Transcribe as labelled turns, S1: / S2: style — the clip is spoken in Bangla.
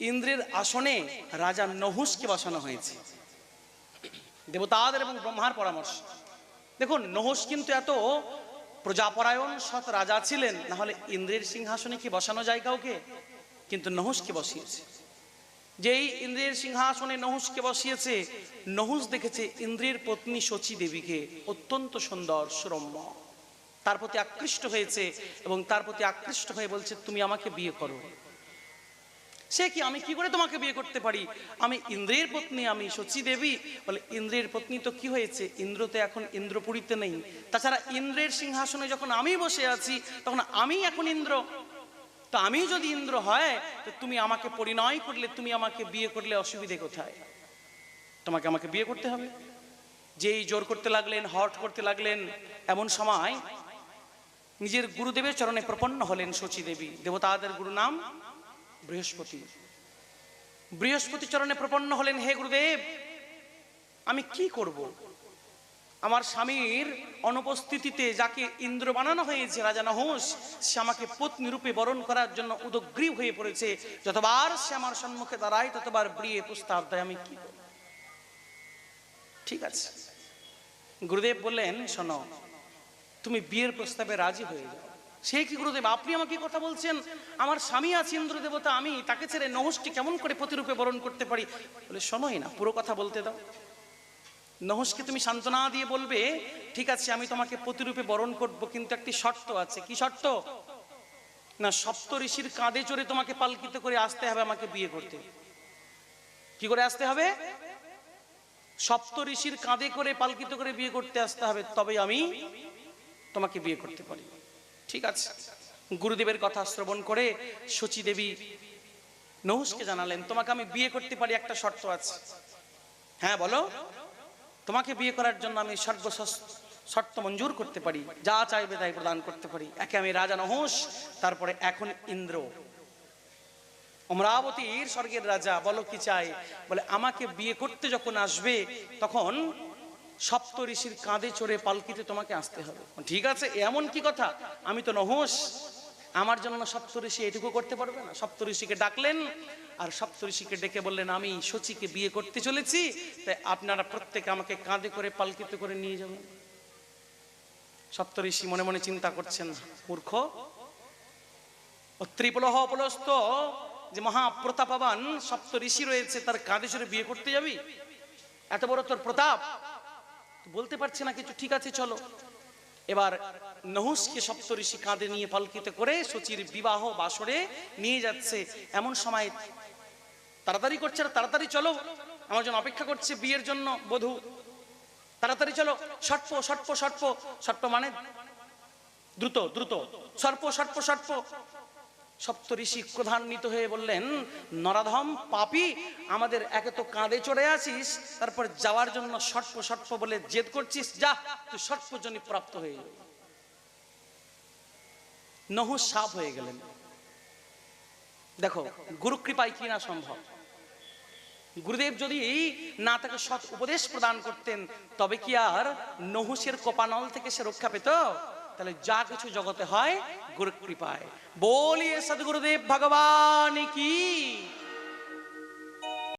S1: ইন্দ্রের আসনে রাজা নহুসকে বসানো হয়েছে। দেবতাদের এবং ব্রহ্মার পরামর্শ। দেখুন নহুস কিন্তু এত প্রজাপরায়ণ, সৎ রাজা ছিলেন, না হলে ইন্দ্রের সিংহাসনে কি বসানো যায় কাউকে? কিন্তু নহুসকে বসিয়েছে। যেই ইন্দ্রের সিংহাসনে নহুসকে বসিয়েছে নহুস দেখেছে ইন্দ্রের পত্নী শচী দেবীকে অত্যন্ত সুন্দর, সুরম্য। তার প্রতি আকৃষ্ট হয়েছে এবং তার প্রতি আকৃষ্ট হয়ে বলছে, তুমি আমাকে বিয়ে করো। সে কি আমি কি করে তোমাকে বিয়ে করতে পারি? আমি ইন্দ্রের পত্নী, আমি শচী দেবী। বলে, ইন্দ্রের পত্নী তো কি হয়েছে? ইন্দ্র তো এখন ইন্দ্রপুরীতে নেই। তাছাড়া ইন্দ্রের সিংহাসনে যখন আমি বসে আছি, তখন আমি এখন ইন্দ্র। তো আমি যদি ইন্দ্র হয়, তো তুমি আমাকে পরিণয় করলে, তুমি আমাকে বিয়ে করলে অসুবিধে কোথায়? তোমাকে আমাকে বিয়ে করতে হবে? যেই জোর করতে লাগলেন, হট করতে লাগলেন, এমন সময় নিজের গুরুদেবের চরণে প্রপন্ন হলেন শচী দেবী। দেবতাদের গুরু নাম বৃহস্পতি। বৃহস্পতি চরণে প্রপন্ন হলেন, হে গুরুদেব, আমি কি করব? আমার স্বামীর অনুপস্থিতিতে যাকে ইন্দ্র বানানো হয়েছে, রাজা নহুস সে আমাকে পত্নী রূপে বরণ করার জন্য উদগ্রীব হয়ে পড়েছে। যতবার সে আমার সম্মুখে দাঁড়ায়, ততবার বিয়ে প্রস্তাব দেয়, আমি কি ঠিক আছে। গুরুদেব বললেন, শোনো, তুমি বিয়ের প্রস্তাবে রাজি হয়ে যাও। সে কি গুরুদেব? আপনি আমাকে কথা বলছেন? আমার স্বামী আছে ইন্দ্র দেবতা আমি তাকে ছেড়ে নহসটি কেমন করে প্রতিরূপে বরণ করতে পারি? বলে শোনোই না, পুরো কথা বলতে দাও। নহসকে তুমি সান্ত্বনা দিয়ে বলবে, ঠিক আছে, আমি তোমাকে প্রতিরূপে বরণ করব, কিন্তু একটি শর্ত আছে। কি শর্ত? না, সপ্ত ঋষির কাঁধে চড়ে তোমাকে পালকিত করে আসতে হবে আমাকে বিয়ে করতে। কি করে আসতে হবে? সপ্ত ঋষির কাঁধে করে পালকিত করে বিয়ে করতে আসতে হবে তবে আমি তোমাকে বিয়ে করতে পারি। ঠিক আছে। গুরুদেবের কথা শ্রবণ করে শচী দেবী নহুসকে জানালেন, তোমাকে আমি বিয়ে করতে পারি, একটা শর্ত আছে। হ্যাঁ বলো। তোমাকে বিয়ে করার জন্য আমি শর্ত মঞ্জুর করতে পারি। যা চাইবে তাই প্রদান করতে পারি। একে আমি রাজা নহুস তারপরে এখন ইন্দ্র। অমরাবতীর স্বর্গের রাজা বলো কি চাই বলে, আমাকে বিয়ে করতে যখন আসবে, তখন সপ্ত ঋষির কাঁধে চড়ে পালকিতে তোমাকে আসতে হবে। ঠিক আছে? এমন কি কথা? আমি তো নহস আমার জন্য সপ্ত ঋষি এটুকু করতে পারবে না। সপ্ত ঋষিকে ডাকলেন আর সপ্ত ঋষিকে ডেকে বললেন, আমি শচীকে বিয়ে করতে চলেছি, তাই আপনারা প্রত্যেকে আমাকে কাঁধে করে পালকিতে করে নিয়ে যাবেন। সপ্ত ঋষি মনে মনে চিন্তা করছেন, মূর্খ ত্রিপলহ অপলস্ত, যে মহাপ্রতাপবান সপ্ত ঋষি রয়েছে, তার কাঁধে চড়ে বিয়ে করতে যাবি? এত বড় তোর প্রতাপ। বলতে পারছে না কিছু, ঠিক আছে, চলো। এবার নহুসকে সপ্ত ঋষি কাঁধে নিয়ে পালকিতে করে সচির বিবাহ বাসরে নিয়ে যাচ্ছে। এমন সময় তাড়াতাড়ি করছে, আর তাড়াতাড়ি চলো। আমার জন্য অপেক্ষা করছে বিয়ের জন্য, বধূ। তাড়াতাড়ি চলো। সর্প সর্প সর্প। সর্প মানে দ্রুত দ্রুত। সর্প সর্প সর্প। সপ্ত ঋষি ক্রধান্বিত হয়ে বললেন, নরাধম পাপি, আমাদের একে তো কাঁধে চড়ে আসিস তারপর যাওয়ার জন্য সর্প সর্প বলে জেদ করছিস, যা, তুই সর্পজনী প্রাপ্ত হয়ে নহু সাপ হয়ে গেলেন। দেখো গুরু কৃপায় কি না সম্ভব? গুরুদেব যদি না তাকে সৎ উপদেশ প্রদান করতেন, তবে কি আর নহুসের কোপানল থেকে সে রক্ষা পেত? তাহলে যা কিছু জগতে হয় গুরু কৃপায়। বলিয়ে সদগুরুদেব ভগবান কি?